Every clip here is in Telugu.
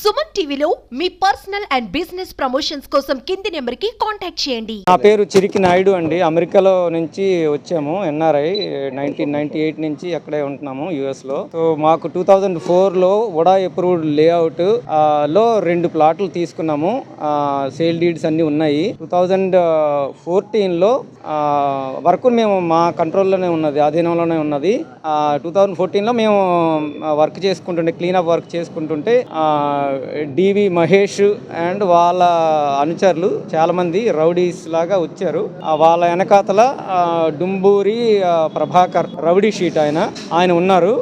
సుమన్ టీవీలో మీ పర్సనల్ అండ్ బిజినెస్ ప్రమోషన్స్ కోసం కింది నెంబర్కి కాంటాక్ట్ చేయండి. నా పేరు చిరికి నాయుడు అండి. అమెరికాలో నుంచి వచ్చాము ఎన్ఆర్ఐ నైన్టీన్ నైన్టీ ఎయిట్ నుంచి అక్కడే ఉంటున్నాము యుఎస్లో సో మాకు టూ థౌజండ్ ఫోర్లో వడా అప్రూవ్డ్ లేఅవుట్లో రెండు ప్లాట్లు తీసుకున్నాము. సేల్ డీడ్స్ అన్ని ఉన్నాయి. టూ థౌజండ్ ఫోర్టీన్లో మేము మా కంట్రోల్లోనే ఉన్నది ఆధీనంలోనే ఉన్నది. టూ థౌజండ్ ఫోర్టీన్లో మేము వర్క్ చేసుకుంటుంటే క్లీనప్ వర్క్ చేసుకుంటుంటే డివి మహేష్ అండ్ వాళ్ళ అనుచరులు చాలామంది రౌడీస్ లాగా వచ్చారు. వాళ్ళ వెనకాతల డుంబూరి ప్రభాకర్ రౌడీ షీట్ ఆయన ఆయన ఉన్నారు.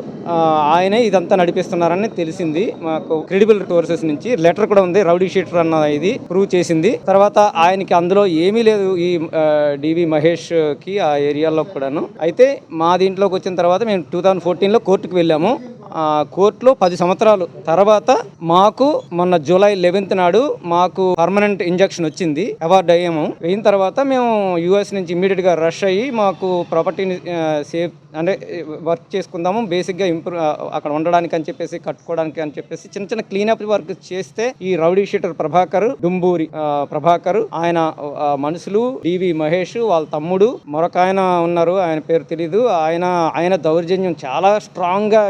ఆయనే ఇదంతా నడిపిస్తున్నారని తెలిసింది. మాకు క్రెడిబుల్ సోర్సెస్ నుంచి లెటర్ కూడా ఉంది రౌడీ షీట్ అన్న ఇది ప్రూవ్ చేసింది. తర్వాత ఆయనకి అందులో ఏమీ లేదు ఈ డివి మహేష్కి ఆ ఏరియాలో కూడాను. అయితే మా దీంట్లోకి వచ్చిన తర్వాత మేము టూ థౌజండ్ ఫోర్టీన్లో కోర్టుకు వెళ్ళాము. కోర్టులో పది సంవత్సరాలు. తర్వాత మాకు మొన్న జూలై లెవెన్త్ నాడు మాకు పర్మనెంట్ ఇంజక్షన్ వచ్చింది అవార్డు అయ్యాము. అయిన తర్వాత మేము యూఎస్ నుంచి ఇమీడియట్గా రష్ అయ్యి మాకు ప్రాపర్టీని సేఫ్ అంటే వర్క్ చేసుకుందాము బేసిక్గా ఇంప్రూవ్ అక్కడ ఉండడానికి అని చెప్పేసి కట్టుకోవడానికి అని చెప్పేసి చిన్న చిన్న క్లీనప్ వర్క్ చేస్తే ఈ రౌడీ షీటర్ ప్రభాకర్ డుంబూరి ప్రభాకర్ ఆయన మనుషులు డివి మహేష్ వాళ్ళ తమ్ముడు మరొక ఆయన ఉన్నారు ఆయన పేరు తెలీదు. ఆయన ఆయన దౌర్జన్యం చాలా స్ట్రాంగ్గా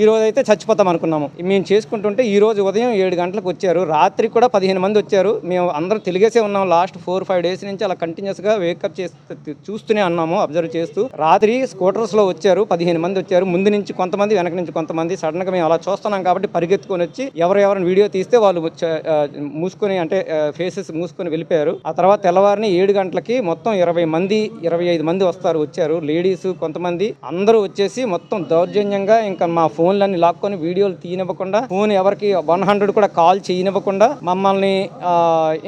ఈ ఈరోజు అయితే చచ్చిపోతాం అనుకున్నాము. మేము చేసుకుంటుంటే ఈరోజు ఉదయం ఏడు గంటలకు వచ్చారు. రాత్రి కూడా పదిహేను మంది వచ్చారు. మేము అందరం తెలిగేసే ఉన్నాం. లాస్ట్ ఫోర్ ఫైవ్ డేస్ నుంచి అలా కంటిన్యూస్గా వేకప్ చేస్తూ చూస్తూనే ఉన్నాము అబ్జర్వ్ చేస్తూ. రాత్రి స్కూటర్స్లో వచ్చారు. పదిహేను మంది వచ్చారు. ముందు నుంచి కొంతమంది వెనక నుంచి కొంతమంది. సడన్గా మేము అలా చూస్తున్నాం కాబట్టి పరిగెత్తుకొని వచ్చి ఎవరెవరిని వీడియో తీస్తే వాళ్ళు వచ్చే- మూసుకొని అంటే ఫేసెస్ మూసుకొని వెళ్ళిపోయారు. ఆ తర్వాత తెల్లవారిని ఏడు గంటలకి మొత్తం ఇరవై మంది ఇరవై ఐదు మంది వస్తారు వచ్చారు. లేడీస్ కొంతమంది అందరూ వచ్చేసి మొత్తం దౌర్జన్యంగా ఇంకా మా ఫోన్ ఫోన్లన్నీ లాక్కొని వీడియోలు తీయనివ్వకుండా ఫోన్ ఎవరికి వన్ హండ్రెడ్ కూడా కాల్ చేయనివ్వకుండా మమ్మల్ని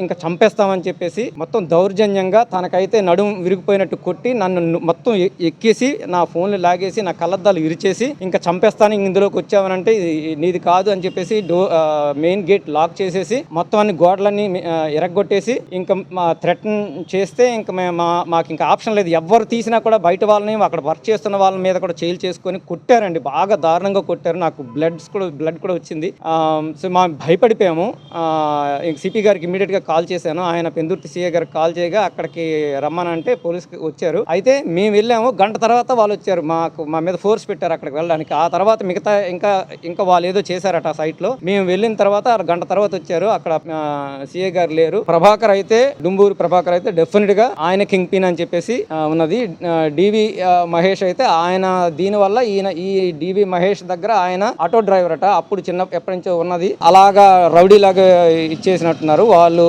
ఇంకా చంపేస్తామని చెప్పేసి మొత్తం దౌర్జన్యంగా తనకైతే నడుము విరిగిపోయినట్టు కొట్టి నన్ను మొత్తం ఎక్కేసి నా ఫోన్లు లాగేసి నా కళ్ళద్దాలు ఇరిచేసి ఇంకా చంపేస్తాను ఇందులోకి వచ్చావనంటే నీది కాదు అని చెప్పేసి డో మెయిన్ గేట్ లాక్ చేసేసి మొత్తం అన్ని గోడలన్నీ ఎరగొట్టేసి ఇంకా మా థ్రెటన్ చేస్తే ఇంకా మేము మా- మాకు ఇంకా ఆప్షన్ లేదు. ఎవరు తీసినా కూడా బయట వాళ్ళని అక్కడ వర్క్ చేస్తున్న వాళ్ళ మీద కూడా చేలు చేసుకొని కొట్టారండి. బాగా దారుణంగా కొట్టారు. నాకు బ్లడ్స్ కూడా బ్లడ్ కూడా వచ్చింది. సో మా భయపడిపోయాము. ఇంక సిపి గారికి ఇమీడియట్గా కాల్ చేశాను. ఆయన పెందుర్తి సిఏ గారికి కాల్ చేయగా అక్కడికి రమ్మనంటే పోలీస్ వచ్చారు. అయితే మేము వెళ్ళాము. గంట తర్వాత వాళ్ళు వచ్చారు. మాకు మా మీద ఫోర్స్ పెట్టారు అక్కడికి వెళ్ళడానికి. ఆ తర్వాత మిగతా ఇంకా ఇంకా వాళ్ళు ఏదో చేశారట ఆ సైట్లో మేము వెళ్ళిన తర్వాత గంట తర్వాత వచ్చారు. అక్కడ సిఏ గారు లేరు. ప్రభాకర్ అయితే డుంబూరు ప్రభాకర్ అయితే డెఫినెట్గా ఆయన కింగ్ పిన్ అని చెప్పేసి ఉన్నది. డివి మహేష్ అయితే ఆయన దీనివల్ల ఈయన ఈ డివి మహేష్ దగ్గర దగ్గర ఆయన ఆటో డ్రైవర్ అట. అప్పుడు చిన్న ఎప్పటి నుంచో ఉన్నది. అలాగా రౌడీ లాగా ఇచ్చేసినట్టున్నారు. వాళ్ళు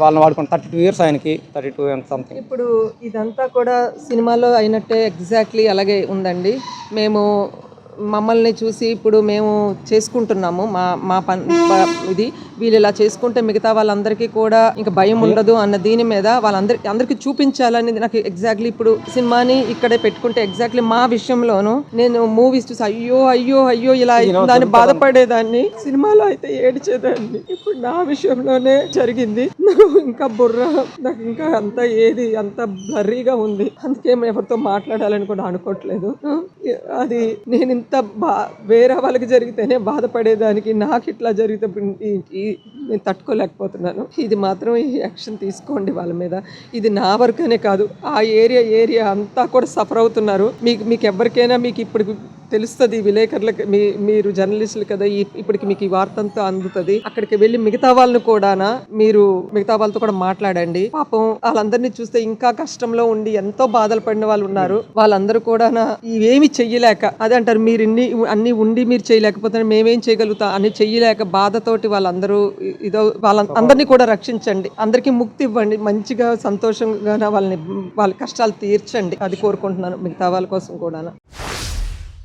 వాళ్ళని వాడుకుని థర్టీ టూ ఇయర్స్ ఆయనకి. Thirty two something. ఇప్పుడు ఇదంతా కూడా సినిమాలో అయినట్టే ఎగ్జాక్ట్లీ అలాగే ఉందండి. మేము మమ్మల్ని చూసి ఇప్పుడు మేము చేసుకుంటున్నాము. మా మా పన్ ఇది వీళ్ళు ఇలా చేసుకుంటే మిగతా వాళ్ళందరికీ కూడా ఇంకా భయం ఉండదు అన్న దీని మీద వాళ్ళందరి అందరికీ చూపించాలని నాకు ఎగ్జాక్ట్లీ ఇప్పుడు సినిమాని ఇక్కడే పెట్టుకుంటే ఎగ్జాక్ట్లీ మా విషయంలోను నేను మూవీస్ చూసి అయ్యో అయ్యో అయ్యో ఇలా దాన్ని బాధపడేదాన్ని. సినిమాలో అయితే ఏడిచేదాన్ని. ఇప్పుడు నా విషయంలోనే జరిగింది. నాకు ఇంకా బుర్ర నాకు ఇంకా అంత ఏది అంత బ్లర్రీగా ఉంది. అందుకే మేము ఎవరితో మాట్లాడాలని కూడా అనుకోవట్లేదు. అది నేను ఇంత బా వేరే వాళ్ళకి జరిగితేనే బాధపడేదానికి నాకు ఇట్లా జరిగితే నేను తట్టుకోలేకపోతున్నాను. ఇది మాత్రం ఈ యాక్షన్ తీసుకోండి వాళ్ళ మీద. ఇది నా వరకనే కాదు. ఆ ఏరియా ఏరియా అంతా కూడా సఫర్ అవుతున్నారు. మీకు మీకు ఎవరికైనా మీకు ఇప్పుడు తెలుస్తుంది విలేకరులకు మీ మీరు జర్నలిస్టులు కదా ఈ ఇప్పటికి మీకు ఈ వార్త అంతా అందుతుంది. అక్కడికి వెళ్ళి మిగతా వాళ్ళని కూడానా మీరు మిగతా వాళ్ళతో కూడా మాట్లాడండి. పాపం వాళ్ళందరినీ చూస్తే ఇంకా కష్టంలో ఉండి ఎంతో బాధలు పడిన వాళ్ళు ఉన్నారు. వాళ్ళందరూ కూడా ఇవేమి చెయ్యలేక అదే అంటారు మీరు ఇన్ని అన్ని ఉండి మీరు చేయలేకపోతే మేమేం చేయగలుగుతాం అని చెయ్యలేక బాధతోటి వాళ్ళందరూ ఇదో వాళ్ళ అందరినీ కూడా రక్షించండి. అందరికీ ముక్తి ఇవ్వండి. మంచిగా సంతోషంగా వాళ్ళని వాళ్ళ కష్టాలు తీర్చండి. అది కోరుకుంటున్నాను మిగతా వాళ్ళ కోసం కూడా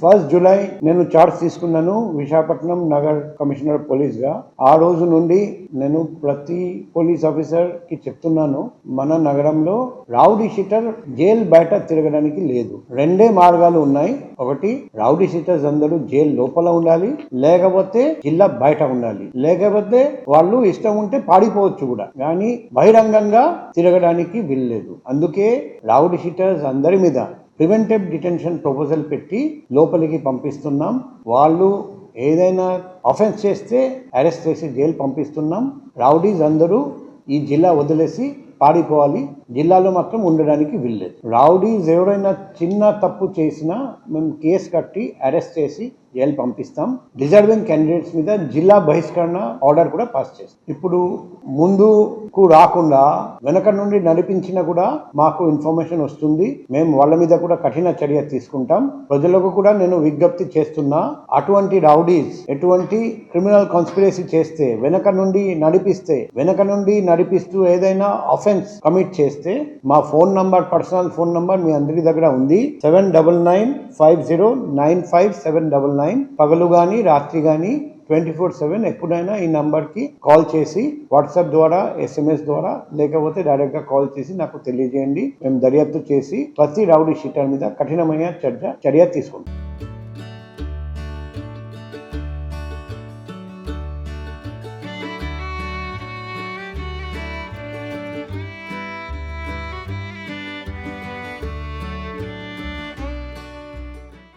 ఫస్ట్ జూలై నేను చార్జ్ తీసుకున్నాను విశాఖపట్నం నగర్ కమిషనర్ పోలీస్గా ఆ రోజు నుండి నేను ప్రతి పోలీస్ ఆఫీసర్కి చెప్తున్నాను మన నగరంలో రౌడీ షీటర్ జైలు బయట తిరగడానికి లేదు. రెండే మార్గాలు ఉన్నాయి. ఒకటి రౌడీ షీటర్స్ అందరూ జైలు లోపల ఉండాలి లేకపోతే జిల్లా బయట ఉండాలి. లేకపోతే వాళ్ళు ఇష్టం ఉంటే పాడిపోవచ్చు కూడా. కానీ బహిరంగంగా తిరగడానికి వీల్లేదు. అందుకే రౌడీ షీటర్స్ అందరి మీద ప్రివెంటివ్ డిటెన్షన్ ప్రపోజల్ పెట్టి లోపలికి పంపిస్తున్నాం. వాళ్ళు ఏదైనా అఫెన్స్ చేస్తే అరెస్ట్ చేసి జైలు పంపిస్తున్నాం. రౌడీస్ అందరూ ఈ జిల్లా వదిలేసి పాడిపోవాలి జిల్లాలో మాత్రం ఉండడానికి వీల్లేదు. రౌడీస్ ఎవరైనా చిన్న తప్పు చేసినా మేము కేసు కట్టి అరెస్ట్ చేసి జైలు పంపిస్తాం. డిజర్వింగ్ క్యాండిడేట్స్ మీద జిల్లా బహిష్కరణ ఆర్డర్ కూడా పాస్ చేస్తాం. ఇప్పుడు ముందుకు రాకుండా వెనక నుండి నడిపించినా కూడా మాకు ఇన్ఫర్మేషన్ వస్తుంది. మేము వాళ్ళ మీద కూడా కఠిన చర్య తీసుకుంటాం. ప్రజలకు కూడా నేను విజ్ఞప్తి చేస్తున్నా అటువంటి రౌడీస్ ఎటువంటి క్రిమినల్ కాన్స్పిరసీ చేస్తే వెనక నుండి నడిపిస్తే వెనక నుండి నడిపిస్తూ ఏదైనా అఫెన్స్ కమిట్ చేస్తే మా phone number personal phone number మీ అందరి దగ్గర ఉంది. Seven double nine five zero nine five seven double nine పగలు కానీ రాత్రి కానీ ట్వంటీ ఫోర్ సెవెన్ ఎప్పుడైనా ఈ నంబర్కి కాల్ చేసి వాట్సాప్ ద్వారా ఎస్ఎంఎస్ ద్వారా లేకపోతే డైరెక్ట్గా కాల్ చేసి నాకు తెలియజేయండి. మేము దర్యాప్తు చేసి ప్రతి రౌడీ షీటర్ మీద కఠినమైన చర్య చర్య తీసుకుంటాం.